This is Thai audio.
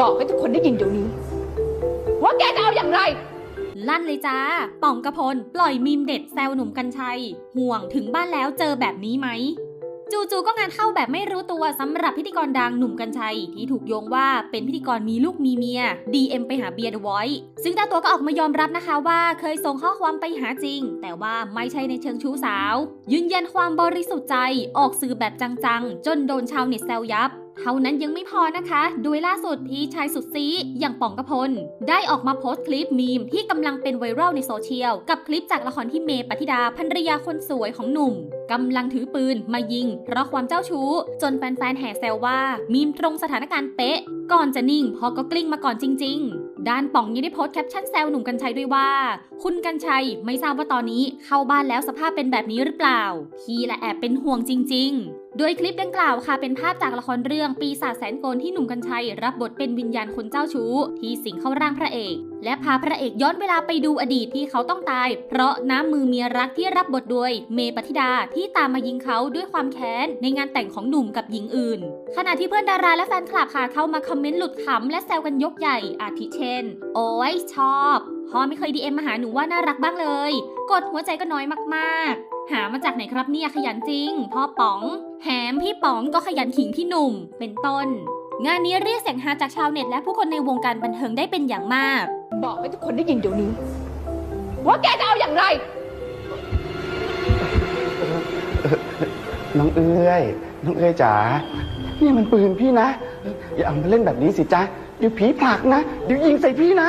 บอกให้ทุกคนได้ยินเดี๋ยวนี้ ว่าแกจะเอาอย่างไร ลั่นเลยจ้า ป่องกระพล ปล่อยมีมเด็ดแซวหนุ่มกัญชัย ห่วงถึงบ้านแล้วเจอแบบนี้ไหมจู่ๆก็งานเข้าแบบไม่รู้ตัวสำหรับพิธีกรดังหนุ่มกัญชัย ที่ถูกโยงว่าเป็นพิธีกรมีลูกมีเมีย DM ไปหาเบียร์ดไวท์ซึ่งเจ้าตัวก็ออกมายอมรับนะคะว่าเคยส่งข้อความไปหาจริง แต่ว่าไม่ใช่ในเชิงชู้สาว ยืนยันความบริสุทธิ์ใจออกสื่อแบบจังๆ จนโดนชาวเน็ตแซวยับ เท่านั้นยังไม่พอนะคะโดยล่าสุดพี่ชายสุดซีอย่างป่องกระพล ได้ออกมาโพสต์คลิปมีมที่กำลังเป็นไวรัลในโซเชียล กับคลิปจากละครที่เมย์ปฏิดาภรรยาคนสวยของหนุ่มกำลังถือปืนมายิง เพราะความเจ้าชู้ จนแฟนๆแห่แซวว่า มีมตรงสถานการณ์เป๊ะ ก่อนจะนิ่งพอก็กลิ้งมาก่อนจริง ๆ ด้านป่องยังได้โพสต์แคปชั่นแซวหนุ่มกัญชัยด้วยว่า คุณกัญชัยไม่ทราบว่าตอนนี้เข้าบ้านแล้วสภาพเป็นแบบนี้หรือเปล่าพี่และแอบเป็นห่วงจริง ๆ โดยคลิปดังกล่าวค่ะเป็นภาพจากละครเรื่องปีศาจแสนโกลที่หนุ่มกัญชัย รับบทเป็นวิญญาณคนเจ้าชู้ ที่สิงเข้าร่างพระเอก และพาพระเอกย้อนเวลาไปดูอดีตที่เขาต้องตาย เพราะน้ำมือเมียรักที่รับบทโดยเมย์ปฏิดาที่ตามมายิงเขาด้วยความแค้นในงานแต่งของหนุ่มกับหญิงอื่น ขณะที่เพื่อนดาราและแฟนคลับค่ะเข้ามาคอมเมนต์หลุดขำและแซวกันยกใหญ่อาทิเช่น โอ้ยชอบ พ่อไม่เคยดีเอ็มมาหาหนูว่าน่ารักบ้างเลย กดหัวใจก็น้อยมากๆ หามาจากไหนครับเนี่ยขยันจริง พ่อป๋อง แถมพี่ป๋องก็ขยันขิงพี่หนุ่ม เป็นต้น งานนี้เรียกเสียงฮาจากชาวเน็ตและผู้คนในวงการบันเทิงได้เป็นอย่างมาก บอกให้ทุกคนได้ยินเดี๋ยวนี้ ว่าแกจะเอาอย่างไร น้องเอ้ยน้องเอ้ยจ๋า นี่มันปืนพี่นะ อย่าเอามาเล่นแบบนี้สิจ๊ะเดี๋ยวผีผลักนะ เดี๋ยวยิงใส่พี่นะ